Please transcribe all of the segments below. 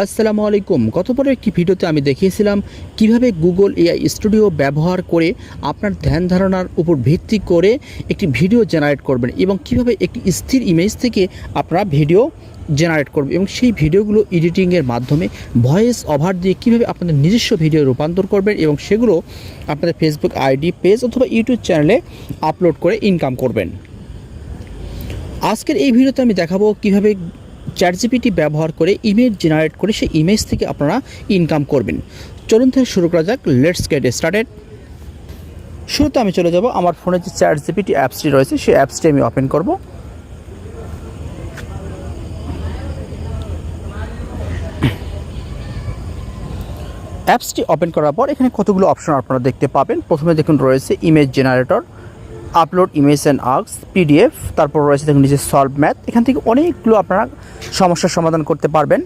আসসালামু আলাইকুম। গত পরে একটি ভিডিওতে আমি দেখিয়েছিলাম কীভাবে গুগল এআই স্টুডিও ব্যবহার করে আপনার ধ্যান ধারণার উপর ভিত্তি করে একটি ভিডিও জেনারেট করবেন এবং কীভাবে একটি স্থির ইমেজ থেকে আপনারা ভিডিও জেনারেট করবেন এবং সেই ভিডিওগুলো এডিটিংয়ের মাধ্যমে ভয়েস ওভার দিয়ে কীভাবে আপনাদের নিজস্ব ভিডিও রূপান্তর করবেন এবং সেগুলো আপনাদের ফেসবুক আইডি পেজ অথবা ইউটিউব চ্যানেলে আপলোড করে ইনকাম করবেন। আজকের এই ভিডিওতে আমি দেখাবো কীভাবে চ্যাট জিপিটি ব্যবহার করে ইমেজ জেনারেট করে সেই ইমেজ থেকে আপনারা ইনকাম করবেন। চলুন থেকে শুরু করা যাক। লেটস গেট স্টার্টেড শুরুতে আমি চলে যাব। আমার ফোনে যে চ্যাট জিপিটি অ্যাপসটি রয়েছে, সেই অ্যাপসটি আমি ওপেন করব। অ্যাপসটি ওপেন করার পর এখানে কতগুলো অপশন আপনারা দেখতে পাবেন। প্রথমে দেখুন রয়েছে image generator upload image and arcs PDF তারপর রয়েছে দেখুন নিচে সলভ ম্যাথ এখান থেকে অনেকগুলো আপনারা সমস্যার সমাধান করতে পারবেন।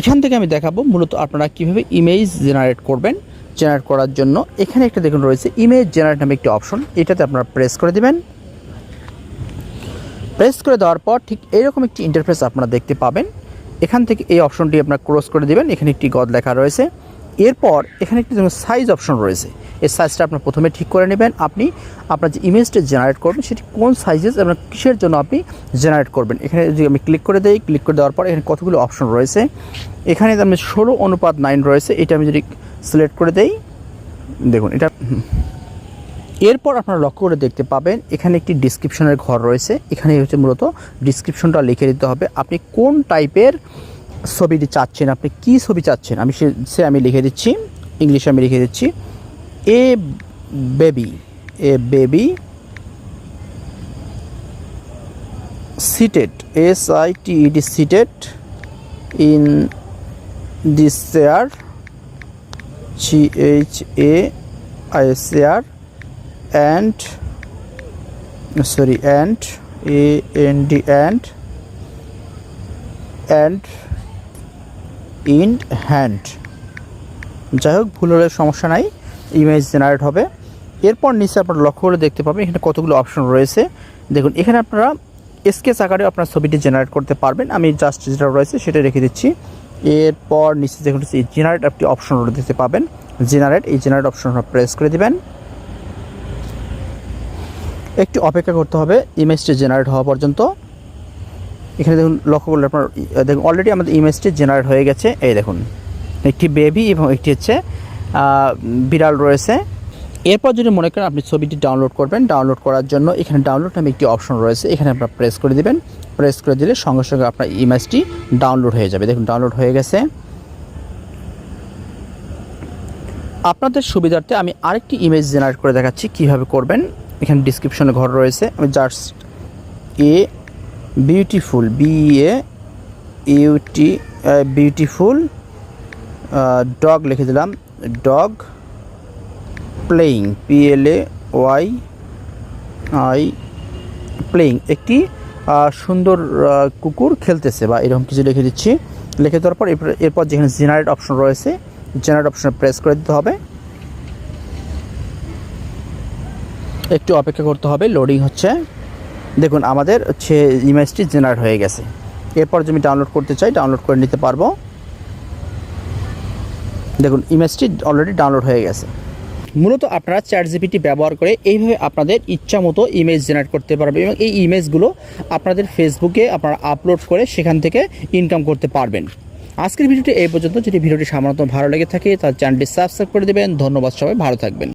এখান থেকে আমি দেখাবো মূলত আপনারা কীভাবে ইমেজ জেনারেট করবেন জেনারেট করার জন্য। এখানে একটা দেখুন রয়েছে ইমেজ জেনারেট নামে একটি অপশন এটাতে আপনারা প্রেস করে দেবেন। প্রেস করে দেওয়ার পর ঠিক এইরকম একটি ইন্টারফেস আপনারা দেখতে পাবেন। এখান থেকে এই অপশনটি আপনারা ক্রস করে দেবেন, এখানে একটি গদ লেখা রয়েছে। এরপর এখানে একটি সাইজ অপশন রয়েছে। এই সাইজটা আপনার প্রথমে ঠিক করে নেবেন। আপনি আপনার যে ইমেজটা জেনারেট করবেন, সেটি কোন সাইজেস এবং কিসের জন্য আপনি জেনারেট করবেন। এখানে যদি আমি ক্লিক করে দিই ক্লিক করে দেওয়ার পর এখানে কতগুলো অপশন রয়েছে। এখানে আমি ষোলো অনুপাত নাইন রয়েছে, এটা আমি যদি সিলেক্ট করে দেই, দেখুন এটা এরপর আপনারা লক্ষ্য করে দেখতে পাবেন, এখানে একটি ডিসক্রিপশনের ঘর রয়েছে। এখানে হচ্ছে মূলত ডিসক্রিপশনটা লিখে দিতে হবে। আপনি কোন টাইপের ছবিটি চাচ্ছেন, আপনি কি ছবি চাচ্ছেন? আমি সে সে আমি লিখে দিচ্ছি, ইংলিশে আমি লিখে দিচ্ছি, a baby a baby seated, S I T E D seated in this chair G H A I chair and sorry and a n d and and in hand. যাই হোক, ভুল হলে সমস্যা নাই ইমেজ জেনারেট হবে। এরপর নিচে আপনারা লক্ষ্য করে দেখতে পাবেন, এখানে কতগুলো অপশন রয়েছে। দেখুন, এখানে আপনারা স্কেচ আকারে আপনার ছবিটি জেনারেট করতে পারবেন। আমি জাস্ট যেটা রয়েছে সেটা রেখে দিচ্ছি। এরপর নিচে দেখুন জেনারেট একটি অপশন দেখতে পাবেন। জেনারেট এই জেনারেট অপশন প্রেস করে দিবেন। একটু অপেক্ষা করতে হবে ইমেজটি জেনারেট হওয়া পর্যন্ত। এখানে দেখুন, লক্ষ্য করলে আপনার দেখুন অলরেডি আমাদের ইমেজটি জেনারেট হয়ে গেছে। এই দেখুন, একটি বেবি এবং একটি হচ্ছে বিড়াল রয়েছে। এরপর যদি মনে করেন আপনি ছবিটি ডাউনলোড করবেন ডাউনলোড করার জন্য এখানে ডাউনলোড নামে একটি অপশন রয়েছে। এখানে আপনার প্রেস করে দিবেন। প্রেস করে দিলে সঙ্গে সঙ্গে আপনার ইমেজটি ডাউনলোড হয়ে যাবে। দেখুন ডাউনলোড হয়ে গেছে। আপনাদের সুবিধার্থে আমি আরেকটি ইমেজ জেনারেট করে দেখাচ্ছি। কীভাবে করবেন? এখানে ডিসক্রিপশনে ঘর রয়েছে। আমি just a beautiful B A U T beautiful dog লিখে দিলাম dog playing P L A Y I playing একটি সুন্দর কুকুর খেলতেছে বা এরকম কিছু লিখে দিচ্ছি, লিখে দেওয়ার পর এরপর যেখানে জেনারেট অপশন রয়েছে জেনারেট অপশনে প্রেস করে দিতে হবে। একটু অপেক্ষা করতে হবে লোডিং হচ্ছে। দেখুন, আমাদের হচ্ছে ইমেজটি জেনারেট হয়ে গেছে। এরপর যদি ডাউনলোড করতে চাই ডাউনলোড করে নিতে পারব। দেখুন ইমেজটি অলরেডি ডাউনলোড হয়ে গেছে। মূলত আপনারা চ্যাট জিপিটি ব্যবহার করে এইভাবে আপনাদের ইচ্ছা মতো ইমেজ জেনারেট করতে পারবেন এবং এই ইমেজগুলো আপনাদের ফেসবুকে আপনারা আপলোড করে সেখান থেকে ইনকাম করতে পারবেন। আজকের ভিডিওটি এই পর্যন্ত। যদি ভিডিওটি সামান্য ভালো লেগে থাকে তার চ্যানেলটি সাবস্ক্রাইব করে দেবেন। ধন্যবাদ সবাই, ভালো থাকবেন।